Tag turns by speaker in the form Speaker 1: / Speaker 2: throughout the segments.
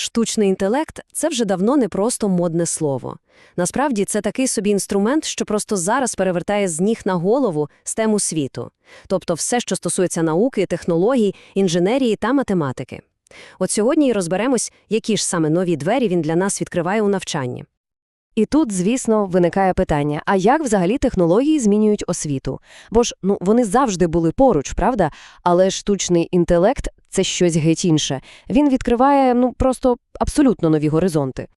Speaker 1: Штучний інтелект це вже давно не просто модне слово. Насправді це такий собі інструмент, що просто зараз перевертає з ніг на голову стему світу. Тобто все, що стосується науки, технологій, інженерії та математики. От сьогодні і розберемось, які ж саме нові двері він для нас відкриває у навчанні. І тут, звісно, виникає питання: а як взагалі технології змінюють освіту? Бо ж ну вони завжди були поруч, правда? Але штучний інтелект це щось геть інше. Він відкриває ну просто абсолютно нові горизонти.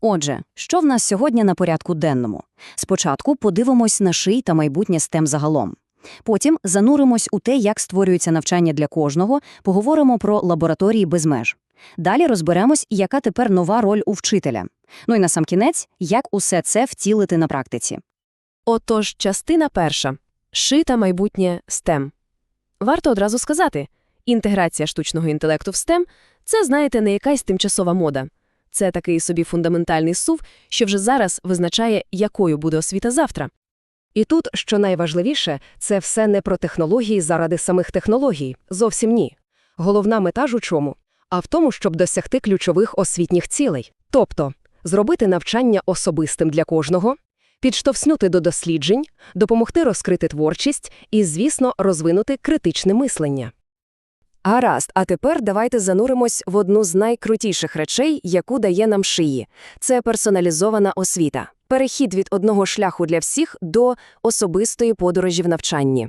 Speaker 2: Отже, що в нас сьогодні на порядку денному? Спочатку подивимось на ший та майбутнє STEM загалом. Потім зануримось у те, як створюється навчання для кожного, поговоримо про лабораторії без меж. Далі розберемось, яка тепер нова роль у вчителя. Ну і насамкінець, як усе це втілити на практиці.
Speaker 1: Отож, частина перша шита майбутнє STEM. Варто одразу сказати, інтеграція штучного інтелекту в STEM – це, знаєте, не якась тимчасова мода. Це такий собі фундаментальний сув, що вже зараз визначає, якою буде освіта завтра. І тут, що найважливіше, це все не про технології заради самих технологій. Зовсім ні. Головна мета ж у чому? А в тому, щоб досягти ключових освітніх цілей. Тобто, зробити навчання особистим для кожного, підштовхнути до досліджень, допомогти розкрити творчість і, звісно, розвинути критичне мислення. Гаразд, а тепер давайте зануримось в одну з найкрутіших речей, яку дає нам шиї. Це персоналізована освіта. Перехід від одного шляху для всіх до особистої подорожі в навчанні.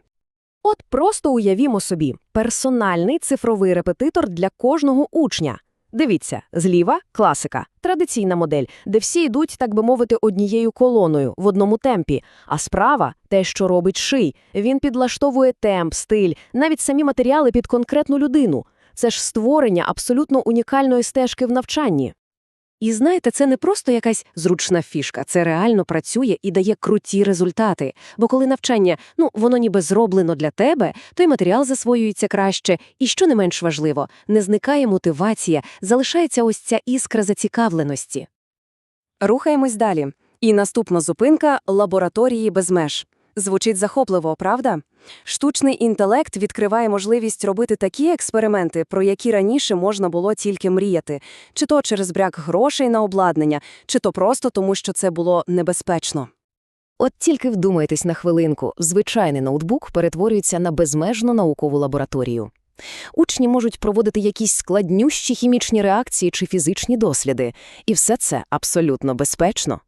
Speaker 1: От просто уявімо собі персональний цифровий репетитор для кожного учня. Дивіться, зліва – класика, традиційна модель, де всі йдуть, так би мовити, однією колоною, в одному темпі, а справа – те, що робить ший. Він підлаштовує темп, стиль, навіть самі матеріали під конкретну людину. Це ж створення абсолютно унікальної стежки в навчанні. І знаєте, це не просто якась зручна фішка, це реально працює і дає круті результати. Бо коли навчання, ну, воно ніби зроблено для тебе, то й матеріал засвоюється краще, і, що не менш важливо, не зникає мотивація, залишається ось ця іскра зацікавленості. Рухаємось далі. І наступна зупинка – лабораторії без меж. Звучить захопливо, правда? Штучний інтелект відкриває можливість робити такі експерименти, про які раніше можна було тільки мріяти, чи то через брак грошей на обладнання, чи то просто тому, що це було небезпечно. От тільки вдумайтесь на хвилинку, звичайний ноутбук перетворюється на безмежну наукову лабораторію. Учні можуть проводити якісь складнющі хімічні реакції чи фізичні досліди, і все це абсолютно безпечно.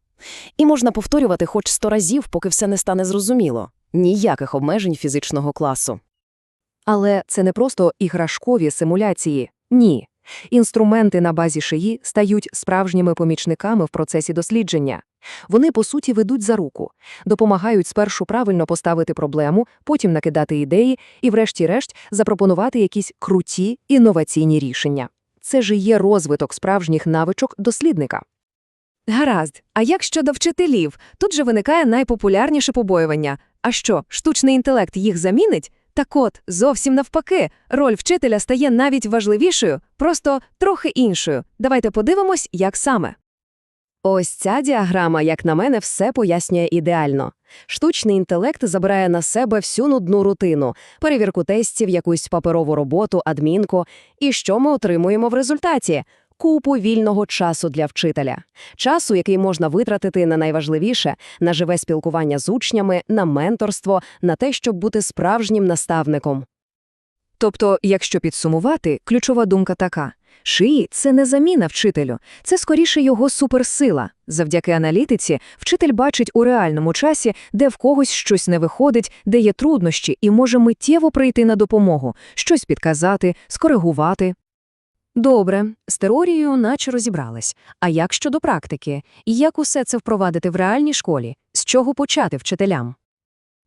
Speaker 1: І можна повторювати хоч сто разів, поки все не стане зрозуміло. Ніяких обмежень фізичного класу. Але це не просто іграшкові симуляції. Ні. Інструменти на базі шиї стають справжніми помічниками в процесі дослідження. Вони, по суті, ведуть за руку, допомагають спершу правильно поставити проблему, потім накидати ідеї і, врешті-решт, запропонувати якісь круті інноваційні рішення. Це ж і є розвиток справжніх навичок дослідника. Гаразд, а як щодо вчителів? Тут же виникає найпопулярніше побоювання. А що, штучний інтелект їх замінить? Так от, зовсім навпаки, роль вчителя стає навіть важливішою, просто трохи іншою. Давайте подивимось, як саме. Ось ця діаграма, як на мене, все пояснює ідеально. Штучний інтелект забирає на себе всю нудну рутину, перевірку тестів, якусь паперову роботу, адмінку. І що ми отримуємо в результаті? Купу вільного часу для вчителя. Часу, який можна витратити на найважливіше – на живе спілкування з учнями, на менторство, на те, щоб бути справжнім наставником. Тобто, якщо підсумувати, ключова думка така – шиї – це не заміна вчителю, це скоріше його суперсила. Завдяки аналітиці вчитель бачить у реальному часі, де в когось щось не виходить, де є труднощі, і може миттєво прийти на допомогу, щось підказати, скоригувати. Добре, з теорією наче розібрались. А як щодо практики? І як усе це впровадити в реальній школі? З чого почати вчителям?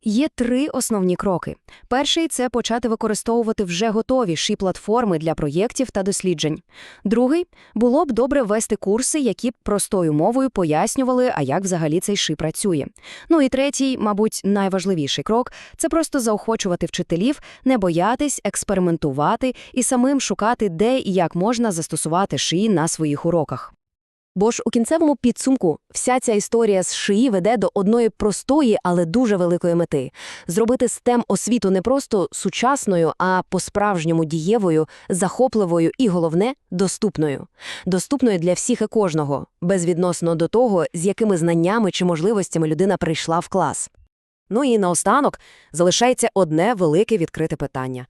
Speaker 1: Є три основні кроки. Перший – це почати використовувати вже готові ші платформи для проєктів та досліджень. Другий – було б добре вести курси, які б простою мовою пояснювали, а як взагалі цей ши працює. Ну і третій, мабуть, найважливіший крок – це просто заохочувати вчителів, не боятись, експериментувати і самим шукати, де і як можна застосувати ши на своїх уроках. Бо ж у кінцевому підсумку вся ця історія з шиї веде до одної простої, але дуже великої мети – зробити STEM освіту не просто сучасною, а по-справжньому дієвою, захопливою і, головне, доступною. Доступною для всіх і кожного, безвідносно до того, з якими знаннями чи можливостями людина прийшла в клас. Ну і наостанок залишається одне велике відкрите питання.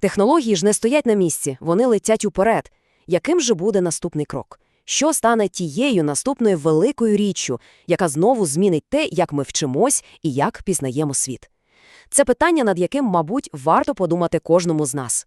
Speaker 1: Технології ж не стоять на місці, вони летять уперед. Яким же буде наступний крок? Що стане тією наступною великою річчю, яка знову змінить те, як ми вчимось і як пізнаємо світ? Це питання, над яким, мабуть, варто подумати кожному з нас.